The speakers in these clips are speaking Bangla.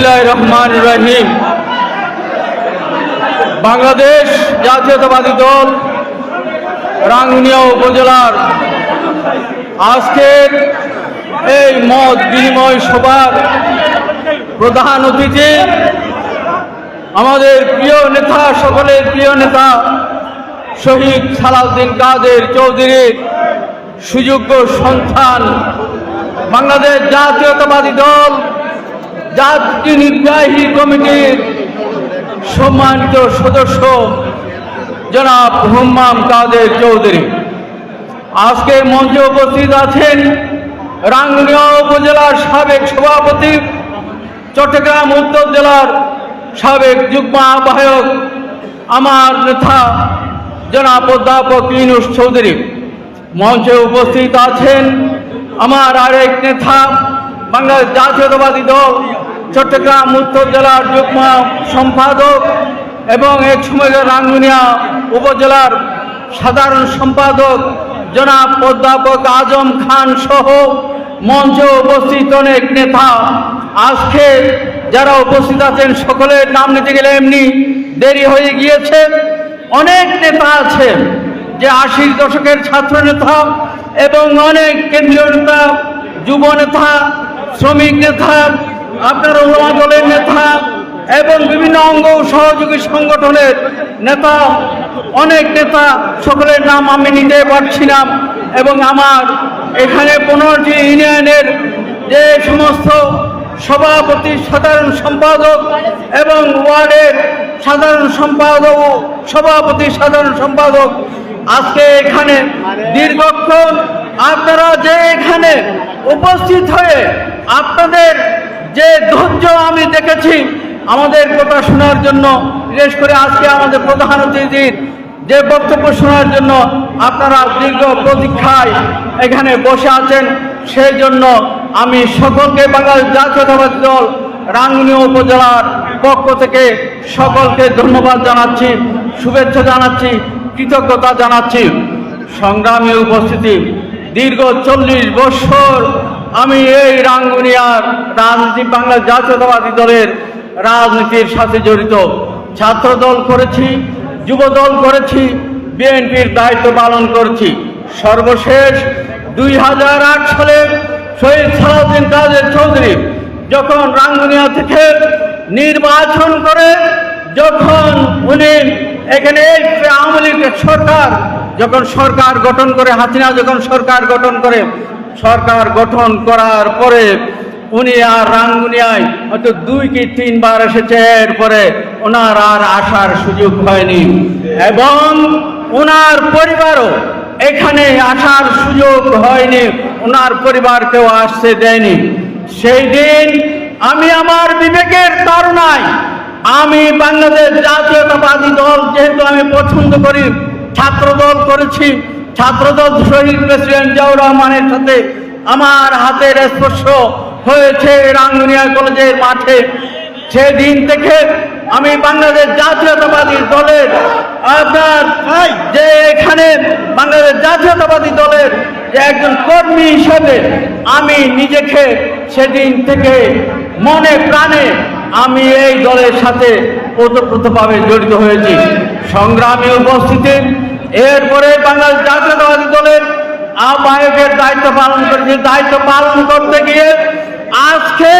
বিসমিল্লাহ রহমান রহিম। বাংলাদেশ জাতীয়তাবাদী দল রাঙ্গুনিয়া উপজেলার আজকের এই মত বিনিময় সভার প্রধান অতিথি আমাদের প্রিয় নেতা, সকলের প্রিয় নেতা শহীদ সালাউদ্দিন কাদের চৌধুরীর সুযোগ্য সন্তান বাংলাদেশ জাতীয়তাবাদী দল জাতীয় নির্বাহী কমিটির সম্মানিত সদস্য, জনাব হুম্মাম কাদের চৌধুরী। আজকে মঞ্চে উপস্থিত আছেন রাঙ্গুনিয়া উপজেলার সাবেক সভাপতি, চট্টগ্রাম উত্তর জেলার সাবেক যুগ্ম আহ্বায়ক আমার নেতা, জনাব অধ্যাপক ইনুস চৌধুরী। মঞ্চে উপস্থিত আছেন আমার আরেক নেতা বাংলাদেশ জাতীয়তাবাদী দল, চট্টগ্রাম, উত্তর জেলার যুগ্ম সম্পাদক এবং এক সময় রাঙ্গুনিয়া উপজেলার সাধারণ সম্পাদক জনাব অধ্যাপক আজম খান সহ মঞ্চে উপস্থিত অনেক নেতা। আজকে যারা উপস্থিত আছেন, সকলের নাম নিতে গেলে এমনি দেরি হয়ে গিয়েছে। অনেক নেতা আছেন, যে আশির দশকের ছাত্র নেতা এবং অনেক কেন্দ্রীয় নেতা, যুব নেতা শ্রমিক নেতা আপনার ওলামা দলের নেতা এবং বিভিন্ন অঙ্গ সহযোগী সংগঠনের নেতা, অনেক নেতা, সকলের নাম আমি নিতে পারছিলাম এবং আমার এখানে পনেরোটি ইউনিয়নের যে সমস্ত সভাপতি, সাধারণ সম্পাদক এবং ওয়ার্ডের সাধারণ সম্পাদক ও সভাপতি, সাধারণ সম্পাদক আজকে এখানে দীর্ঘক্ষণ আপনারা যে এখানে উপস্থিত হয়ে আপনাদের যে ধৈর্য আমি দেখেছি, আমাদের কথা শোনার জন্য, বিশেষ করে আজকে আমাদের প্রধান অতিথির যে বক্তব্য শোনার জন্য আপনারা দীর্ঘ প্রতীক্ষায় এখানে বসে আছেন, সেই জন্য আমি সকলকে বাংলাদেশ জাতীয়তাবাদী দল রাঙ্গুনি উপজেলার পক্ষ থেকে সকলকে ধন্যবাদ জানাচ্ছি, শুভেচ্ছা জানাচ্ছি, কৃতজ্ঞতা জানাচ্ছি। সংগ্রামী উপস্থিতি, দীর্ঘ চল্লিশ বছর আমি এই রাঙ্গুনিয়ার রাজনীতি বাংলা জাতীয়তাবাদী দলের রাজনীতির সাথে জড়িত ছাত্র দল করেছি যুব দল করেছি, বিএনপির দায়িত্ব পালন করেছি। সর্বশেষ দুই হাজার আট সালে শহীদ সালাউদ্দিন কাদের চৌধুরী যখন রাঙ্গুনিয়া থেকে নির্বাচন করে, যখন উনি এখানে আওয়ামী লীগের সরকার, যখন সরকার গঠন করে, হাসিনা যখন সরকার গঠন করে সরকার গঠন করার পরে উনি আর রাঙ্গুনিয়ায় হয়তো দুই কি তিনবার এসেছে, এরপরে ওনার আর আসার সুযোগ হয়নি। এবং ওনার পরিবারও এখানে আসার সুযোগ হয়নি, ওনার পরিবারকেও আসতে দেয়নি। সেই দিন আমি আমার বিবেকের তারণায় আমি বাংলাদেশ জাতীয়তাবাদী দল যেহেতু আমি পছন্দ করি ছাত্র দল করেছি ছাত্রদল শহীদ প্রেসিডেন্ট জিয়াউর রহমানের সাথে আমার হাতের স্পর্শ হয়েছে রাঙ্গুনিয়া কলেজের মাঠে। সেদিন থেকে আমি বাংলাদেশ জাতীয়তাবাদী দলের আপনার যে এখানে বাংলাদেশ জাতীয়তাবাদী দলের যে একজন কর্মী হিসেবে আমি নিজেকে সেদিন থেকে মনে প্রাণে আমি এই দলের সাথে ওতপ্রোতভাবে জড়িত হয়েছি। সংগ্রামী উপস্থিতি এরপরে বাংলাদেশ জাতীয়তাবাদী দলের আহ্বায়কের দায়িত্ব পালন করেছি দায়িত্ব পালন করতে গিয়ে আজকে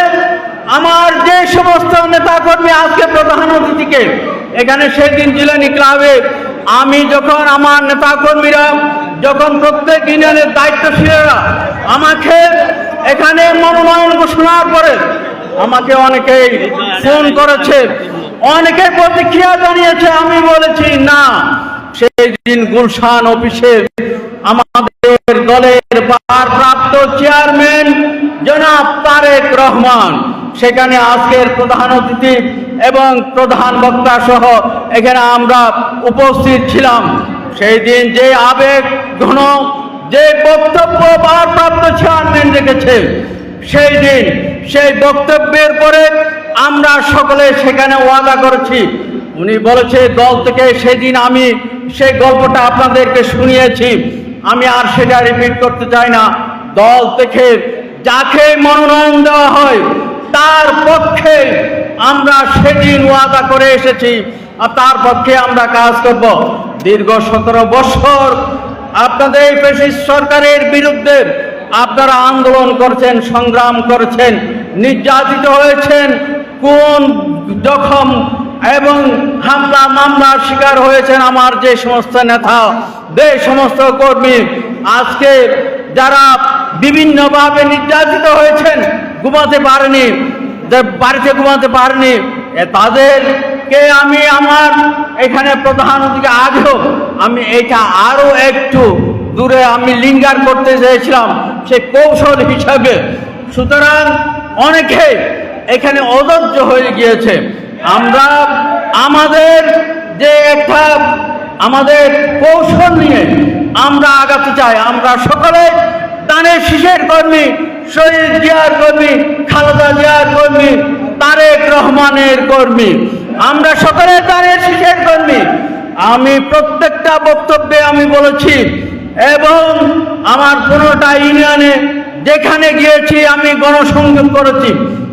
আমার যে সমস্ত নেতা কর্মী আজকে প্রধান অতিথিকে এখানে সেদিন জিলানি ক্লাবে। আমি যখন আমার নেতা কর্মীরা যখন প্রত্যেক ইউনিয়নের দায়িত্বশীলরা আমাকে এখানে মনোনয়ন ঘোষণার পরে আমাকে অনেকেই ফোন করেছে, অনেকে প্রতিক্রিয়া জানিয়েছে, আমি বলেছি, না সেই দিন গুলশান অফিসের আমাদের দলের ভারপ্রাপ্ত চেয়ারম্যান জনাব তারেক রহমান। সেখানে আজকের প্রধান অতিথি এবং প্রধান বক্তা সহ এখানে আমরা উপস্থিত ছিলাম। সেই দিন যে আবেগ, ঘন, যে বক্তব্য ভারপ্রাপ্ত চেয়ারম্যান রেখেছে, সেই দিন সেই বক্তব্যের পরে আমরা সকলে সেখানে ওয়াদা করেছি। উনি বলেছে দল থেকে সেদিন আমি সেই গল্পটা আপনাদেরকে শুনিয়েছি। আমি আর সেটা রিপিট করতে চাই না। দল থেকে যাকে মনোনয়ন দেওয়া হয়, তার পক্ষে আমরা সেদিন ওয়াদা করে এসেছি আর তার পক্ষে আমরা কাজ করব। দীর্ঘ সতেরো বছর আপনাদের ফ্যাসিস্ট সরকারের বিরুদ্ধে আপনারা আন্দোলন করছেন, সংগ্রাম করেছেন, নির্যাতিত হয়েছেন। কোন জখম এবং হামলা মামলার শিকার হয়েছেন আমার যে সমস্ত নেতা, যে সমস্ত কর্মী। আজকে যারা বিভিন্নভাবে নির্যাতিত হয়েছেন, ঘুমাতে পারেনি বাড়িতে ঘুমাতে পারেনি তাদেরকে আমি আমার এখানে প্রধান অতিথি, আগেও আমি এটা আরও একটু দূরে আমি লিঙ্গার করতে চেয়েছিলাম, সে কৌশল হিসাবে। সুতরাং অনেকে এখানে অধৈর্য হয়ে গিয়েছে। আমরা আমাদের যে একটা আমাদের কৌশল নিয়ে আমরা আগাতে চাই। আমরা সকলে দানের শীষের কর্মী, শহীদ জিয়ার কর্মী, খালেদা জিয়ার কর্মী, তারেক রহমানের কর্মী। আমরা সকলে দানের শীষের কর্মী। আমি প্রত্যেকটা বক্তব্যে আমি বলেছি, এবং আমার পনেরোটা ইউনিয়নে যেখানে গিয়েছি আমি গণসংযোগ করেছি।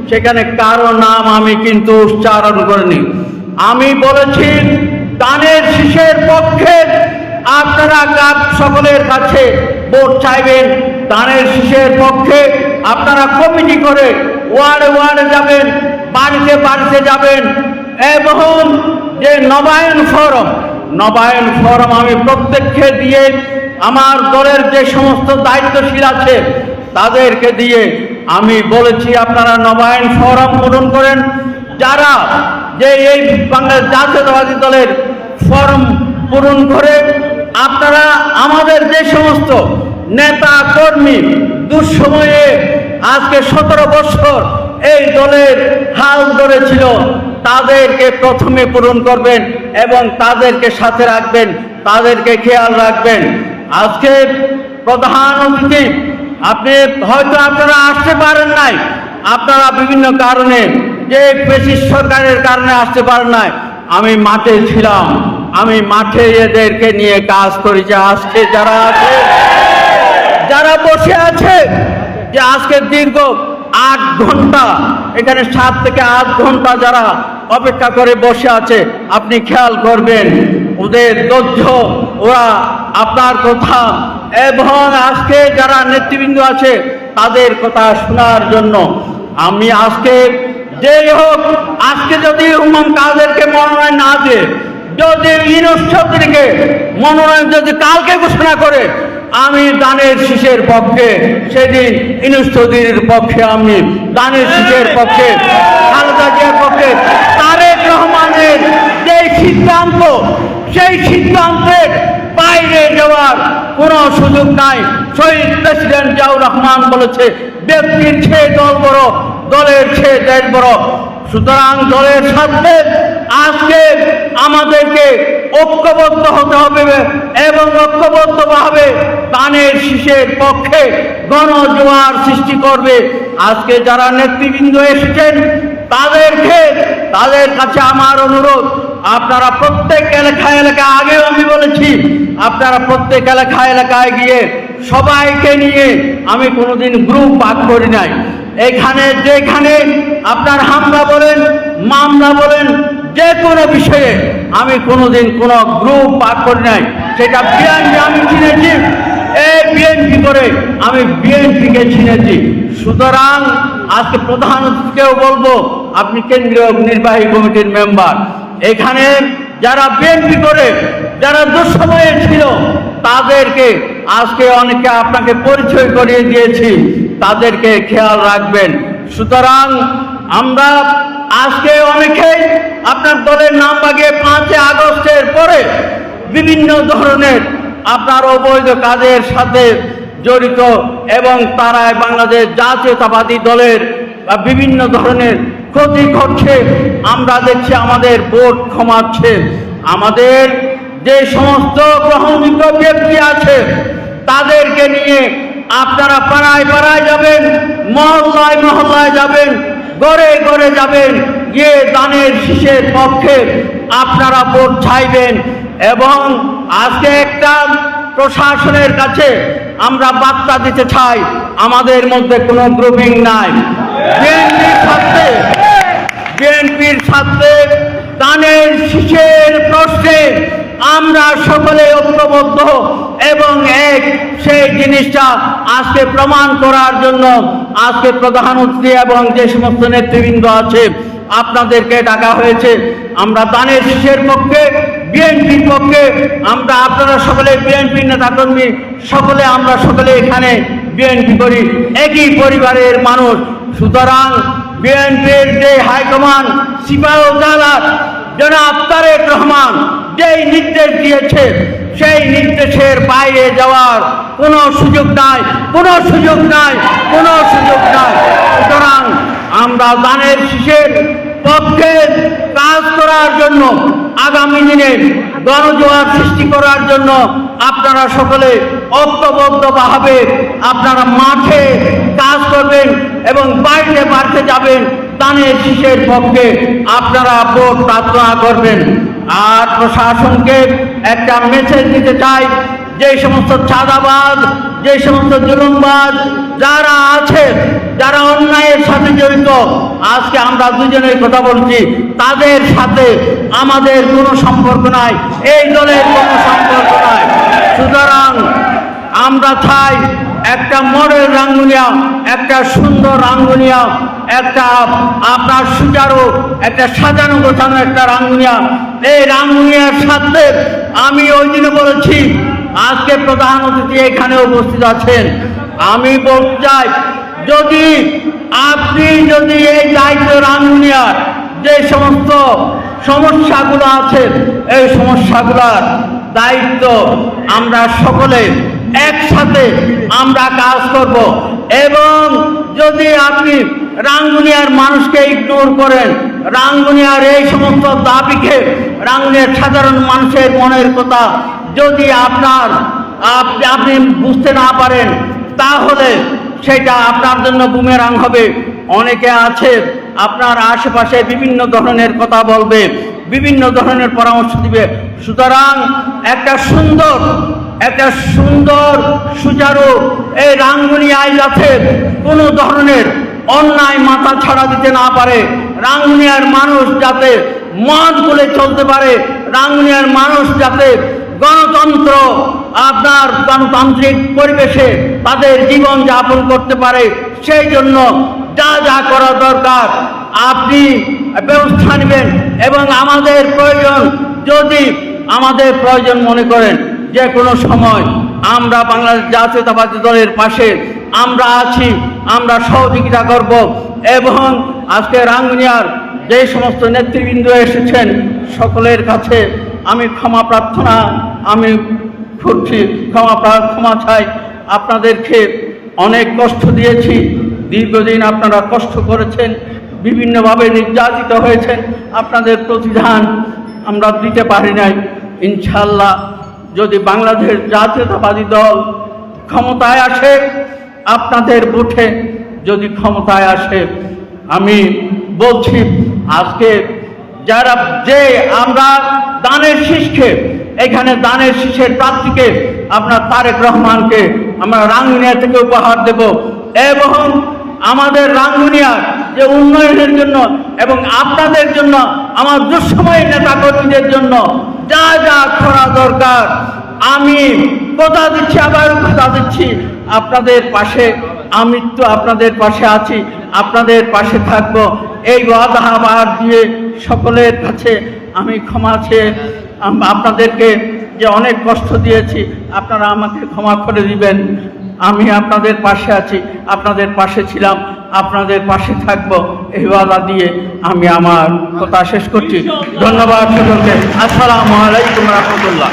সেখানে কারও নাম আমি কিন্তু উচ্চারণ করিনি। আমি বলেছি, দানের শীষের পক্ষে আপনারা কাজ সকলের কাছে ভোট চাইবেন। দানের শীষের পক্ষে আপনারা কমিটি করে ওয়ার্ডে ওয়ার্ডে যাবেন, বাড়িতে বাড়িতে যাবেন এবং যে নবায়ন ফোরাম নবায়ন ফোরাম আমি প্রত্যেককে দিয়ে আমার দলের যে সমস্ত দায়িত্বশীল আছে তাদেরকে দিয়ে আমি বলেছি আপনারা নবায়ন ফরম পূরণ করেন। যারা যে এই বাংলাদেশ জাতীয়তাবাদী দলের ফরম পূরণ করে, আপনারা আমাদের যে সমস্ত নেতা, কর্মী দুঃসময়ে আজকে সতেরো বছর এই দলের হাল ধরেছিল, তাদেরকে প্রথমে পূরণ করবেন এবং তাদেরকে সাথে রাখবেন, তাদেরকে খেয়াল রাখবেন। আজকে প্রধান অতিথি আপনি হয়তো আপনারা আসতে পারেন নাই। আপনারা বিভিন্ন কারণে, যে ব্রিটিশ সরকারের কারণে আসতে পারেন নাই। আমি মাঠে ছিলাম। আমি মাঠে এদেরকে নিয়ে কাজ করি যে আজকে যারা আছে, যারা বসে আছে, যে আজকে দীর্ঘ আট ঘণ্টা, এখানে সাত থেকে আট ঘণ্টা যারা অপেক্ষা করে বসে আছে, আপনি খেয়াল করবেন, ওদের ধৈর্য, ওরা আপনার কথা এবং আজকে যারা নেতৃবৃন্দ আছে, তাদের কথা শোনার জন্য আমি আজকে যেই হোক, আজকে যদি উমম কাদেরকে মনোনয়ন না দিয়ে, যদি ইউনিভার্সিটিকে মনোনয়ন যদি কালকে ঘোষণা করে, আমি দানের শীষের পক্ষে, সেদিন ইনুস্তদির পক্ষে আমি দানের শীষের পক্ষে, খালেদা জিয়ার পক্ষে তারেক রহমানের যে সিদ্ধান্ত, সেই কোনো সুযোগ নাই। শহীদ প্রেসিডেন্ট জিয়াউর রহমান বলেছে, ব্যক্তির চেয়ে দল বড় দলের চেয়ে দেশ বড় সুতরাং দলের সাথে আজকে আমাদেরকে ঐক্যবদ্ধ হতে হবে এবং ঐক্যবদ্ধভাবে দানের শীষের পক্ষে গণজোয়ার সৃষ্টি করবে। আজকে যারা নেতৃবৃন্দ এসেছেন তাদেরকে তাদের কাছে আমার অনুরোধ, আপনারা প্রত্যেক এলাকা এলাকায় আগেও আমি বলেছি, আপনারা প্রত্যেক এলাকা এলাকায় গিয়ে সবাইকে নিয়ে আমি কোনোদিন গ্রুপ ভাগ করি নাই। এখানে যেখানে আপনার হামলা বলেন, মামলা বলেন, যে কোনো বিষয়ে আমি কোনোদিন কোনো গ্রুপ ভাগ করি নাই। সেটা আমি চিনেছি এই বিএনপি করে আমি বিএনপিকে চিনেছি। সুতরাং আজকে প্রধান অতিথিকেও বলব, আপনি কেন্দ্রীয় নির্বাহী কমিটির মেম্বার। এখানে যারা বিএনপি করে, যারা দুঃসময়ে ছিল, তাদেরকে আজকে অনেকে আপনাকে পরিচয় করিয়ে দিয়েছি, তাদেরকে খেয়াল রাখবেন। সুতরাং আমরা আজকে অনেকেই আপনার দলের নাম বাগিয়ে পাঁচই আগস্টের পরে বিভিন্ন ধরনের আপনার অবৈধ কাজের সাথে জড়িত এবং তারাই বাংলাদেশ জাতীয়তাবাদী দলের বিভিন্ন ধরনের ক্ষতি করছে, আমরা দেখছি আমাদের ভোট ক্ষমাচ্ছে। আমাদের যে সমস্ত গ্রহণযোগ্য ব্যক্তি আছে, তাদেরকে নিয়ে আপনারা পাড়ায় পাড়ায় যাবেন, মহল্লায় মহল্লায় যাবেন, গড়ে গড়ে যাবেন, গিয়ে দানের শীষের পক্ষে আপনারা ভোট চাইবেন। এবং আজকে একটা প্রশাসনের কাছে আমরা বার্তা দিতে চাই, আমাদের মধ্যে কোনো গ্রুপিং নাই। বিএনপির স্বার্থে দানের শীষের প্রশ্নে আমরা সকলে ঐক্যবদ্ধ এবং এক। সেই জিনিসটা আজকে প্রমাণ করার জন্য আজকে প্রধানমন্ত্রী এবং যে সমস্ত নেতৃবৃন্দ আছে, আপনাদেরকে ডাকা হয়েছে। আমরা দানের শীষের পক্ষে বিএনপির পক্ষে আমরা, আপনারা সকলে বিএনপি নেতাকর্মী, সকলে আমরা সকলে এখানে বিএনপি করি। একই পরিবারের মানুষ। সুতরাং বিএনপির যে হাইকমান্ড সিপাহ জালার জনাব তারেক রহমান যেই নির্দেশ দিয়েছে, সেই নির্দেশের বাইরে যাওয়ার কোনো সুযোগ নাই, কোনো সুযোগ নাই, কোনো সুযোগ নাই। সুতরাং আমরা দানের শীষের পক্ষে কাজ করার জন্য আগামী দিনে গণজোয়ার সৃষ্টি করার জন্য আপনারা সকলে ঐক্যবদ্ধভাবে আপনারা মাঠে কাজ করবেন এবং বাড়িতে বাড়িতে যাবেন দানের শীষের পক্ষে আপনারা ভোট প্রার্থনা করবেন। আর প্রশাসনকে একটা মেসেজ দিতে চাই, যে সমস্ত চাঁদাবাজ, যে সমস্ত জুলুমবাদ যারা আছে, যারা অন্যায়ের সাথে জড়িত আজকে আমরা দুজনের কথা বলছি, তাদের সাথে আমাদের কোনো সম্পর্ক নাই, এই দলের কোনো সম্পর্ক নাই। সুতরাং আমরা চাই একটা মডেল রাঙ্গুনিয়া, একটা সুন্দর রাঙ্গুনিয়া, একটা আপনার সুচারু, একটা সাজানো গোছানো একটা রাঙ্গুনিয়া। এই রাঙ্গুনিয়ার সাথে আমি ওই দিনে বলেছি, আজকে প্রধান অতিথি এখানে উপস্থিত আছেন। আমি বলতে চাই যদি আপনি যদি এই দায়িত্ব রাঙ্গুনিয়ার যে সমস্ত সমস্যাগুলো আছে, এই সমস্যাগুলোর দায়িত্ব আমরা সকলে একসাথে আমরা কাজ করব। এবং যদি আপনি রাঙ্গুনিয়ার মানুষকে ইগনোর করেন রাঙ্গুনিয়ার এই সমস্ত দাবিকে রাঙ্গুনিয়ার সাধারণ মানুষের মনের কথা যদি আপনার আপনি বুঝতে না পারেন, তাহলে সেটা আপনার জন্য বুমেরাং হবে। অনেকে আছে, আপনার আশেপাশে বিভিন্ন ধরনের কথা বলবে, বিভিন্ন ধরনের পরামর্শ দিবে। সুতরাং একটা সুন্দর একটা সুন্দর, সুচারু এই রাঙ্গুনিয়ায় যাতে কোনো ধরনের অন্যায় মাথা ছাড়া দিতে না পারে। রাঙ্গুনিয়ার মানুষ যাতে মন বলে চলতে পারে, রাঙ্গুনিয়ার মানুষ যাতে গণতন্ত্র আপনার গণতান্ত্রিক পরিবেশে তাদের জীবন যাপন করতে পারে, সেই জন্য যা যা করা দরকার আপনি ব্যবস্থা নেবেন এবং আমাদের প্রয়োজন, যদি আমাদের প্রয়োজন মনে করেন যে কোনো সময় আমরা বাংলাদেশ জাতীয়তাবাদী দলের পাশে আমরা আছি, আমরা সহযোগিতা করব এবং আজকে রাঙ্গুনিয়ার যে সমস্ত নেতৃবৃন্দ এসেছেন সকলের কাছে আমি ক্ষমা প্রার্থনা, আমি করছি ক্ষমা ক্ষমা চাই। আপনাদেরকে অনেক কষ্ট দিয়েছি, দীর্ঘদিন আপনারা কষ্ট করেছেন, বিভিন্নভাবে নির্যাতিত হয়েছেন, আপনাদের প্রতিধান আমরা দিতে পারি নাই। ইনশাল্লাহ যদি বাংলাদেশ জাতীয়তাবাদী দল ক্ষমতায় আসে, আপনাদের ভোটে যদি ক্ষমতায় আসে, আমি বলছি, আজকে যারা, যে আমরা দানের শীষকে এখানে দানের শীষের প্রার্থীকে আপনার তারেক রহমানকে, আমরা রাঙ্গুনিয়া থেকে উপহার দেব। এবং আমাদের রাঙ্গুনিয়ার যে উন্নয়নের জন্য এবং আপনাদের জন্য, আমার দুঃসময় নেতা কর্মীদের জন্য যা যা করা দরকার, আমি কথা দিচ্ছি আবার কথা দিচ্ছি। আপনাদের পাশে, আমি তো আপনাদের পাশে আছি, আপনাদের পাশে থাকব। এই ওয়াদা আবার দিয়ে সকলের কাছে আমি ক্ষমা চেয়ে আপনাদেরকে যে অনেক কষ্ট দিয়েছি, আপনারা আমাকে ক্ষমা করে দিবেন। আমি আপনাদের পাশে আছি, আপনাদের পাশে ছিলাম, আপনাদের পাশে থাকব এই বাধা দিয়ে আমি আমার কথা শেষ করছি। ধন্যবাদ সকলকে। আসসালামু আলাইকুম রহমতুল্লাহ।